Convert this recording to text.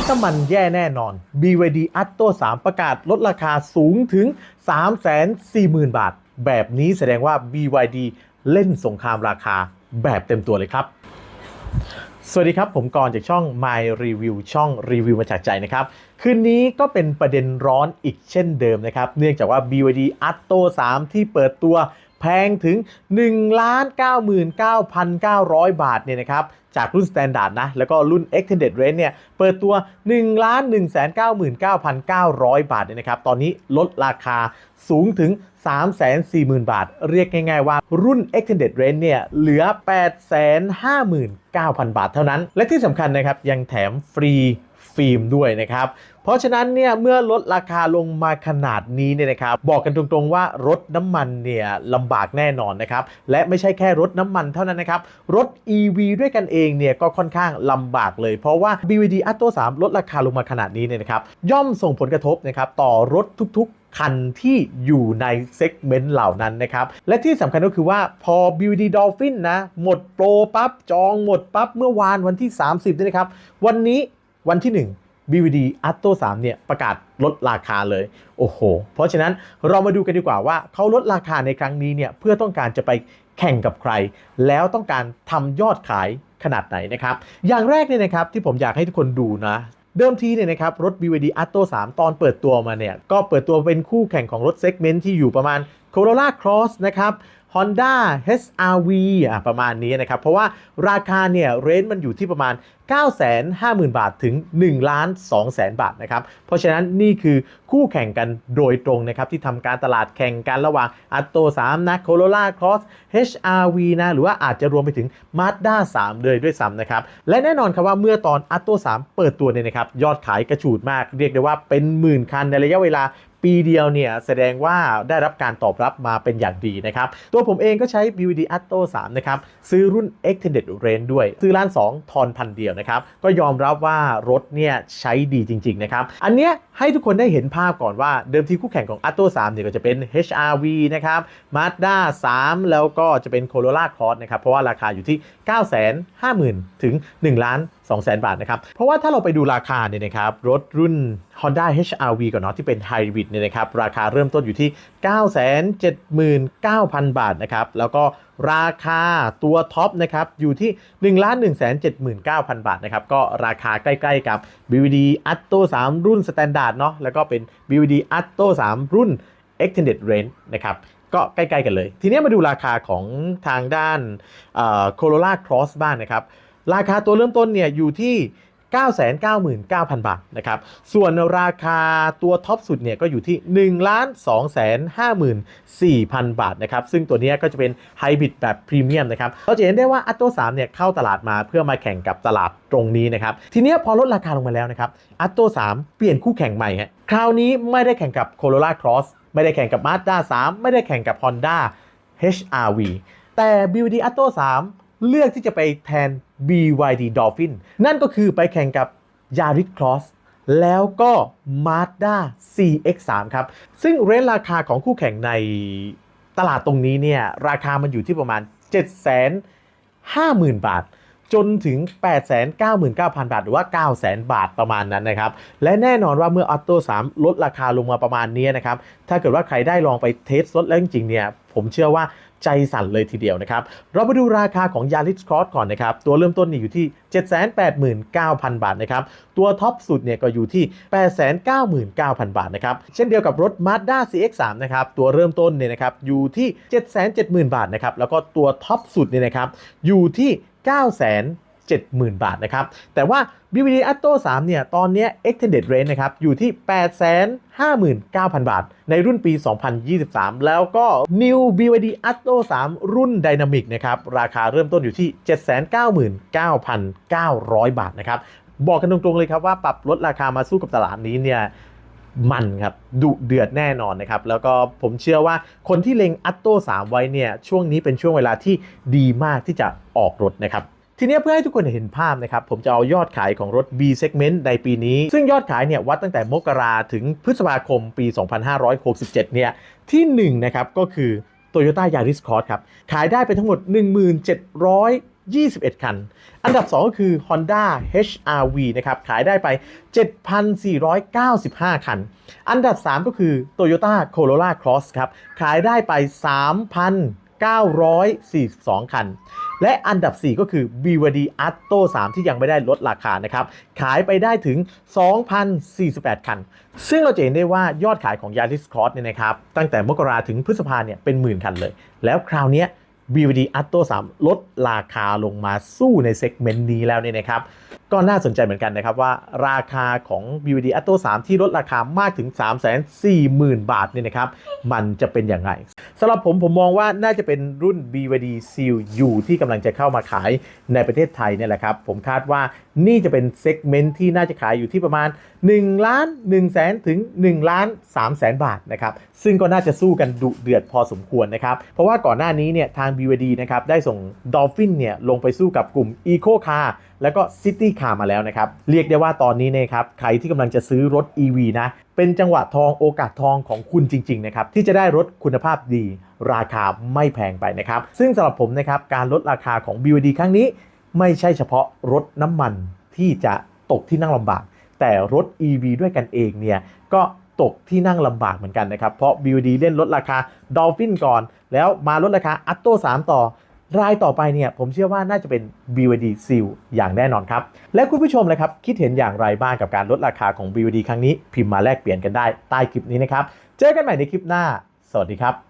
ถน้ำมันแย่แน่นอน BYD Atto 3 ประกาศลดราคาสูงถึง 340,000 บาท แบบนี้แสดงว่า BYD เล่นสงครามราคาแบบเต็มตัวเลยครับ สวัสดีครับ ผมกรจากช่อง My Review ช่องรีวิวมาจากใจนะครับ คืนนี้ก็เป็นประเด็นร้อนอีกเช่นเดิมนะครับ เนื่องจากว่า BYD Atto 3 ที่เปิดตัว แพงถึง 1,99,900 บาทเนี่ยนะครับจากรุ่น Standard นะ แล้วก็รุ่น Extended Range เนี่ย เปิดตัว 1,199,900บาทเนี่ยนะครับ ตอนนี้ลดราคาสูงถึง 340,000 บาท เรียกง่ายๆว่ารุ่น Extended Range เนี่ย เหลือ 859,000 บาทเท่านั้น และที่สำคัญนะครับ ยังแถมฟรีฟิล์มด้วยนะครับ ราะฉะนั้นเนี่ยเมื่อลดราคาลงมาขนาดนี้เนี่ยนะครับบอกกันตรงๆว่ารถน้ำมันเนี่ยลำบากแน่นอนนะครับและไม่ใช่แค่รถน้ำมันเท่านั้นนะครับรถ EV ด้วยกันเองเนี่ยก็ค่อนข้างลำบากเลย เพราะว่า BYD Atto 3 ลดราคาลงมาขนาดนี้เนี่ยนะครับย่อมส่งผลกระทบนะครับต่อรถทุกๆ คันที่อยู่ในเซกเมนต์เหล่านั้นนะครับ และที่สำคัญก็คือว่าพอ BYD Dolphin นะหมดโปรปั๊บจองหมดปั๊บเมื่อวานวันที่ 30นี่นะครับ วันนี้วันที่ 1 BVD Atto 3เนี่ยประกาศลดราคาเลย โอ้โห เพราะฉะนั้นเรามาดูกันดีกว่าว่าเขาลดราคาในครั้งนี้เนี่ยเพื่อต้องการจะไปแข่งกับใคร แล้วต้องการทำยอดขายขนาดไหนนะครับ อย่างแรกเนี่ยนะครับที่ผมอยากให้ทุกคนดูนะเดิมทีเนี่ยนะครับรถ BYD Atto 3 ตอนเปิดตัวมาเนี่ยก็เปิดตัวเป็นคู่แข่งของรถเซกเมนต์ที่อยู่ประมาณ Corolla Cross นะครับ Honda HRV อะประมาณนี้นะครับ เพราะว่าราคาเนี่ยเรนจ์มันอยู่ที่ประมาณ 950,000 บาทถึง 1 ล้าน2แสนบาทนะครับ เพราะฉะนั้นนี่คือคู่แข่งกันโดยตรงนะครับ ที่ทำการตลาดแข่งกันระหว่าง Atto 3นะ Corolla Cross HRV นะหรือว่าอาจจะรวมไปถึง Mazda 3 เลยด้วยซ้ำนะครับ และแน่นอนครับว่าเมื่อตอน Atto 3เปิดตัวเนี่ยนะครับ ยอดขายกระฉูดมาก เรียกได้ว่าเป็นหมื่นคันในระยะเวลา ปีเดียวเนี่ยแสดงว่าได้รับการตอบรับมาเป็นอย่างดีนะครับ ตัวผมเองก็ใช้ BVD Atto 3 นะครับ ซื้อรุ่น Extended Range ด้วย ซื้อล้าน 2 ทอนพันเดียวนะครับ ก็ยอมรับว่ารถเนี่ยใช้ดีจริง ๆ นะครับ อันเนี้ยให้ทุกคนได้เห็นภาพก่อนว่าเดิมทีคู่แข่งของ Atto 3 เนี่ยก็จะเป็น HRV นะครับ Mazda 3 แล้วก็จะเป็น Corolla Cross นะครับ เพราะว่าราคาอยู่ที่ 950,000 ถึง1ล้าน 200,000 บาทนะครับ เพราะว่าถ้าเราไปดูราคาเนี่ยนะครับ รถรุ่น Honda HRV ก่อนเนาะที่เป็น Hybrid เนี่ยนะครับ ราคาเริ่มต้นอยู่ที่ 979,000 บาทนะครับ แล้วก็ราคาตัวท็อปนะครับอยู่ที่ 1 1 7 9 0 0 0บาทนะครับ ก็ราคาใกล้ๆกับ BVD Atto 3 รุ่น Standard เนาะแล้วก็เป็น BVD Atto 3 รุ่น Extended Range นะครับก็ใกล้ ๆ กันเลย ทีนี้มาดูราคาของทางด้านเอ่อ Corolla Cross บ้างนะครับ ราคาตัวเริ่มต้นเนี่ยอยู่ที่ 999,000 บาทนะครับ ส่วนราคาตัวท็อปสุดเนี่ยก็อยู่ที่ 1 2 5 4,000 บาทนะครับ ซึ่งตัวนี้ก็จะเป็นไฮบริดแบบพรีเมียมนะครับ เราจะเห็นได้ว่า Atto 3เนี่ยเข้าตลาดมาเพื่อมาแข่งกับตลาดตรงนี้นะครับ ทีนี้พอลดราคาลงมาแล้วนะครับ Atto 3เปลี่ยนคู่แข่งใหม่ฮะคราวนี้ไม่ได้แข่งกับ Corolla Cross ไม่ได้แข่งกับ Mazda 3 ไม่ได้แข่งกับ Honda HRV แต่ BYD Atto 3 เลือกที่จะไปแทน BYD Dolphin นั่นก็คือไปแข่งกับ Yaris Cross แล้วก็ Mazda CX3 ครับ ซึ่งเรนราคาของคู่แข่งในตลาดตรงนี้เนี่ย ราคามันอยู่ที่ประมาณ 750,000 บาท จนถึง 899,000 บาท หรือว่า 900,000 บาทประมาณนั้นนะครับ และแน่นอนว่าเมื่อ Atto 3 ลดราคาลงมาประมาณนี้นะครับ ถ้าเกิดว่าใครได้ลองไปเทสรถแล้วจริงๆเนี่ย ผมเชื่อว่า ใจสั่นเลยทีเดียวนะครับ เราไปดูราคาของ Yaris Cross ก่อนนะครับ ตัวเริ่มต้นนี่อยู่ที่ 789,000 บาทนะครับ ตัวท็อปสุดเนี่ยก็อยู่ที่ 899,000 บาทนะครับ เช่นเดียวกับรถ Mazda CX3 นะครับ ตัวเริ่มต้นเนี่ยนะครับอยู่ที่ 770,000 บาทนะครับ แล้วก็ตัวท็อปสุดเนี่ยนะครับอยู่ที่ 9 0 0 0 70,000 บาทนะครับ แต่ว่า BVD Atto 3 เนี่ย ตอนนี้ Extended Range นะครับ อยู่ที่ 859,000 บาท ในรุ่นปี 2023 แล้วก็ New BYD Atto 3 รุ่น Dynamic นะครับ ราคาเริ่มต้นอยู่ที่ 799,900 บาทนะครับ บอกกันตรงๆเลยครับว่าปรับลดราคามาสู้กับตลาดนี้เนี่ยมันครับดุเดือดแน่นอนนะครับ แล้วก็ผมเชื่อว่าคนที่เล็ง Atto 3ไว้เนี่ย ช่วงนี้เป็นช่วงเวลาที่ดีมากที่จะออกรถนะครับ ทีนี้เพื่อให้ทุกคนเห็นภาพนะครับ ผมจะเอายอดขายของรถ B segment ในปีนี้ ซึ่งยอดขายเนี่ยวัดตั้งแต่มกราถึงพฤษภาคมปี 2567 เนี่ย ที่1นะครับก็คือ Toyota Yaris Cross ครับ ขายได้ไปทั้งหมด 1700 21 คัน อันดับ 2 ก็คือ Honda HRV นะครับ ขายได้ไป 7,495 คัน อันดับ 3 ก็คือ Toyota Corolla Cross ครับ ขายได้ไป 3,942 คัน และอันดับ 4 ก็คือ BYD Atto 3 ที่ยังไม่ได้ลดราคานะครับ ขายไปได้ถึง 2,048 คัน ซึ่งเราจะเห็นได้ว่ายอดขายของ Yaris Cross เนี่ยนะครับ ตั้งแต่มกราถึงพฤษภาเนี่ยเป็นหมื่นคันเลย แล้วคราวนี้ BYD Atto 3 ลดราคาลงมาสู้ในเซกเมนต์นี้แล้วเนี่ยนะครับ ก็น่าสนใจเหมือนกันนะครับว่าราคาของ BYD Atto 3 ที่ลดราคามากถึง 340,000 บาทเนี่ยนะครับ มันจะเป็นอย่างไรสำหรับผมผมมองว่าน่าจะเป็นรุ่น BYD Seal U ที่กำลังจะเข้ามาขายในประเทศไทยเนี่ยแหละครับ ผมคาดว่านี่จะเป็นเซกเมนต์ที่น่าจะขายอยู่ที่ประมาณ1ล้าน1แสนถึง1ล้าน3แสนบาทนะครับซึ่งก็น่าจะสู้กันดุเดือดพอสมควรนะครับเพราะว่าก่อนหน้านี้เนี่ยทาง BYD นะครับได้ส่ง Dolphin เนี่ยลงไปสู้กับกลุ่ม Eco Car แล้วก็ City Car มาแล้วนะครับ เรียกได้ว่าตอนนี้เนยครับใครที่กำลังจะซื้อรถ EV นะ เป็นจังหวะทองโอกาสทองของคุณจริง ๆ นะครับ ที่จะได้รถคุณภาพดี ราคาไม่แพงไปนะครับ ซึ่งสำหรับผมนะครับการลดราคาของ BYD ครั้งนี้ ไม่ใช่เฉพาะรถน้ำมันที่จะตกที่นั่งลำบาก แต่รถ EV ด้วยกันเองเนี่ยก็ตกที่นั่งลำบากเหมือนกันนะครับ เพราะ BYD เล่นลดราคา Dolphin ก่อน แล้วมาลดราคาอัตโต้3ต่อรายต่อไปเนี่ยผมเชื่อว่าน่าจะเป็น BYD Seal อย่างแน่นอนครับ และคุณผู้ชมเลยครับ คิดเห็นอย่างไรบ้างกับการลดราคาของ BYD ครั้งนี้ พิมพ์มาแลกเปลี่ยนกันได้ใต้คลิปนี้นะครับ เจอกันใหม่ในคลิปหน้า สวัสดีครับ